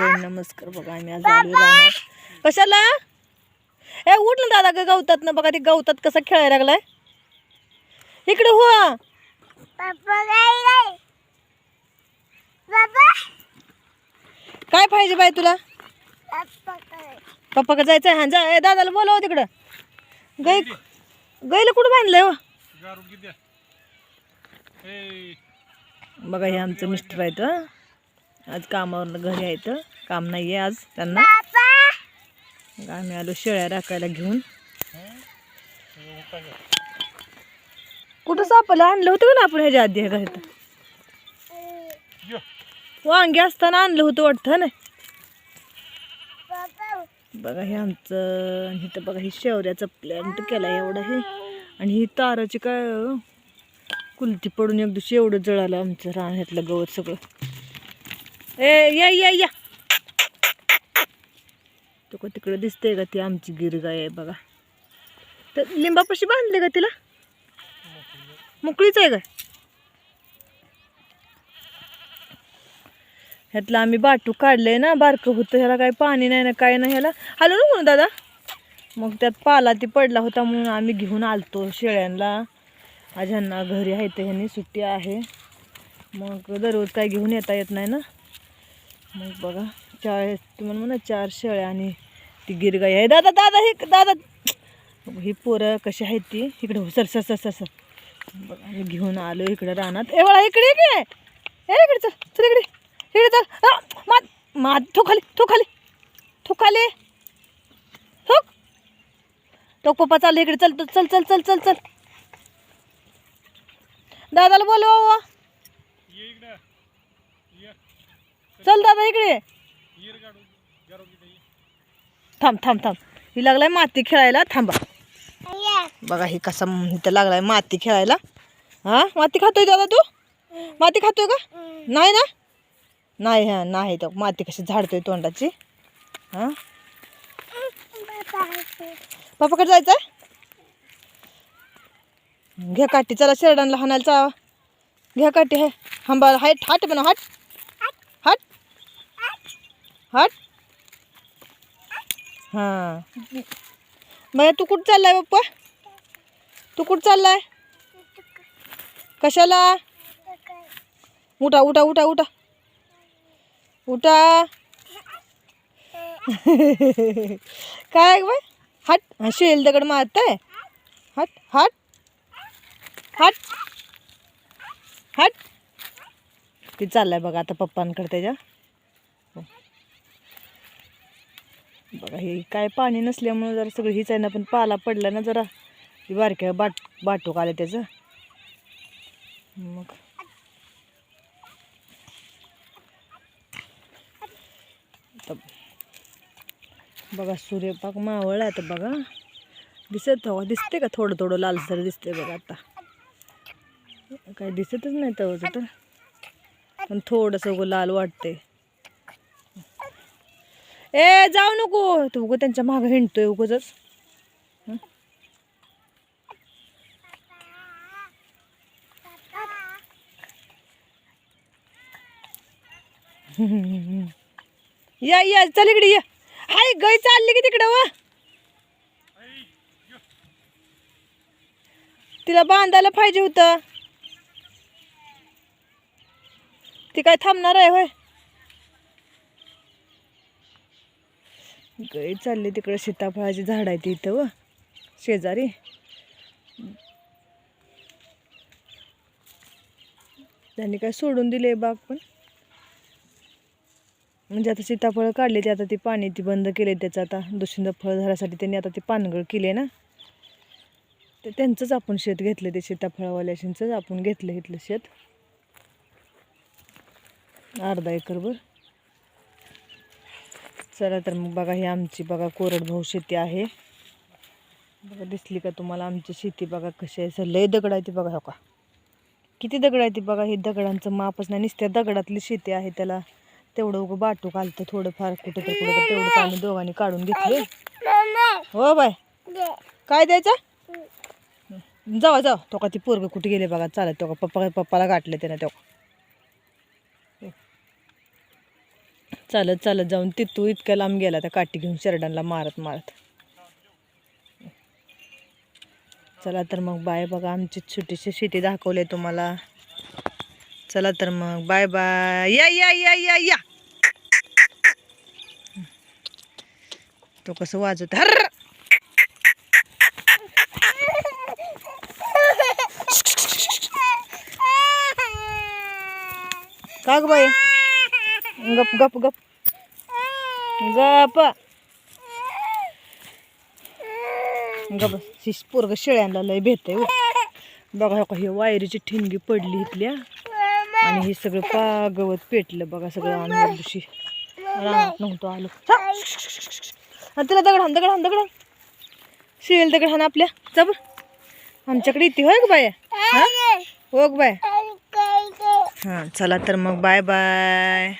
जय नमस्कार बघा आम्ही आज आलो रानात कशाला? ए उठ ना दादा ग गवतात ना बघा ते गवतात कसा खेळायला लागलाय. इकडे हो. काय पाहिजे बाय तुला? पप्पा का जायचं हा जा. ए दादाला बोलाव तिकडं. गाई गाईला कुठं बांधलंय हो? बघा हे आमचं मिस्टर आहेत हं. आज कामावर घरी आहेत काम नाही आहे आज त्यांना. आम्ही आलो शेळ्या राखायला घेऊन. कुठं सापला आणलं होतं का ना आपण ह्याच्या आधी घरात वांगी असताना आणलं होतं वाटतं ना? बघा हे आमचं इथं बघा ही शेवऱ्याचा प्लॅन्ट केला एवढा हे. आणि ही ताराची काय कुलती पडून एक दिवशी एवढं जळालं आमचं रानातलं गवत सगळं. ए या या या. तो का तिकडं दिसतंय का ती आमची गिरगाय आहे बघा. तर लिंबापाशी बांधले का तिला? मोकळीच आहे का ह्यातलं आम्ही बाटू काढलंय ना बारकं होतं ह्याला काही पाणी नाही ना काय नाही ह्याला. हॅलो ना म्हणून दादा? मग त्यात पाला ती पडला होता म्हणून आम्ही घेऊन आलतो शेळ्यांना आज ह्यांना घरी आहे तर ह्यांनी सुट्टी आहे. मग दररोज काय घेऊन येता येत नाही ना? मग बघा चार तुम्हाला म्हणा चार शेळ्या आणि ती गिरगाई आहे. दादा दादा हे दादा. ही पोरं कशी आहेत ती? इकडे हो, sir sir sir sir sir. बघा आम्ही घेऊन आलो इकडे रानात. ए बाळा इकडे इकडे. ए इकडे चल चल इकडे. इकडे चल. मा मात मात ठो खाली ठो खाली. ठो खाली. ठोक तो पप्पा चाल इकडे चल चल चल चल चल चल. दादाला बोलवा चल दादा इकडे. थांब थांब थांब. ही लागलाय माती खेळायला. थांबा. बघा ही कसा इथं लागलाय माती खेळायला. हा? माती खातोय दादा तू? माती खातोय का? नाही ना? नाही हा नाही तो माती कशी झाडतोय तोंडाची. हा? पप्पाकडे जायचंय? घ्या काठी. चला शेरडांना हाणायला घ्या काठी आहे हंबा हाट हाट म्हणा हाट. हाट. हां. मग तू कुठं चाललाय पप्पा? तू कुठं चाललाय? कशाला? उठा उठा उठा उठा. उठा. काय बाय हट. शेल दगड मारताय. हट हट. हट. हट. ती चाललाय बघा आता पप्पांकडे त्याच्या. हो. बघा हे काय पाणी नसल्यामुळं जरा सगळं हीच आहे ना पण पाला पडला ना जरा. बारक्या बाट बाटूक आलं त्याचं. मग. बघा सूर्यपाक मावळ आता बघा. दिसत हो दिसते का? थोडं थोडं लालसर दिसते बघा आता. काय दिसतच नाही तर. पण थोडंसं लाल वाटते ए जाऊ नको. तू उगं त्यांच्या मागं हिंडतोय उगच या या चल इकडे या. हाय गाय चालली की तिकडं व. तिला बांधायला पाहिजे होतं. ती काय थांबणार आहे होय? गाय चालले तिकडं सीताफळाची झाड आहे ती इथं व. शेजारी. त्यांनी काय सोडून दिले बाग पण. म्हणजे आता सीताफळं काढले ते आता ती पाणी ती बंद केले त्याचं आता दुसरींद फळ झाल्यासाठी त्यांनी आता ते पानगळ केले ना. तर त्यांचंच आपण शेत घेतलं ते सीताफळवाल्याशींचंच आपण घेतलं इथलं शेत. अर्धा एकरभर चला तर मग बघा ही आमची बघा कोरडभाऊ शेती आहे. बघा दिसली का तुम्हाला आमची शेती? बघा कशी आहे. असं लय दगड आहे ती बघा हो का? किती दगड आहे ती बघा हे दगडांचं मापच नाही. नुसत्या दगडातली शेती आहे त्याला. तेवढं उगं बाटू घालतं थोडंफार कुठं तर कुठं तेवढं तेवढंच आम्ही दोघांनी काढून घेतले हो बाय. काय द्यायचं? जावा जावा तो का ती पोरग कुठे गेले बघा चालत तो का? पप्पा पप्पाला गाठले त्यानं तो चालत चालत जाऊन तिथू इतक्या लांब गेला त्या काठी घेऊन शेरडांना मारत मारत. चला तर मग बाय बघा आमची छोटीशी शेती दाखवली तुम्हाला. चला तर मग बाय बाय. या या या या या. तो कसं वाजवत हर का ग बाई? गप गप गप. गप. गप. शिस पोरग शेळ्यांना लय भेटते बघा हो का ही वायरीची ठिणगी पडली इथल्या. आणि हे सगळं पागवत पेटलं बघा सगळं. आम्ही दिवशी रानात नव्हतो आलो. हा. हा, तिला दगड हाण दगड हाण दगड. शिळेल दगड हाण आपल्या. जबर आमच्याकडे इथे होय ग बाया? हा? हो ग बाय? हां चला तर मग. Bye bye.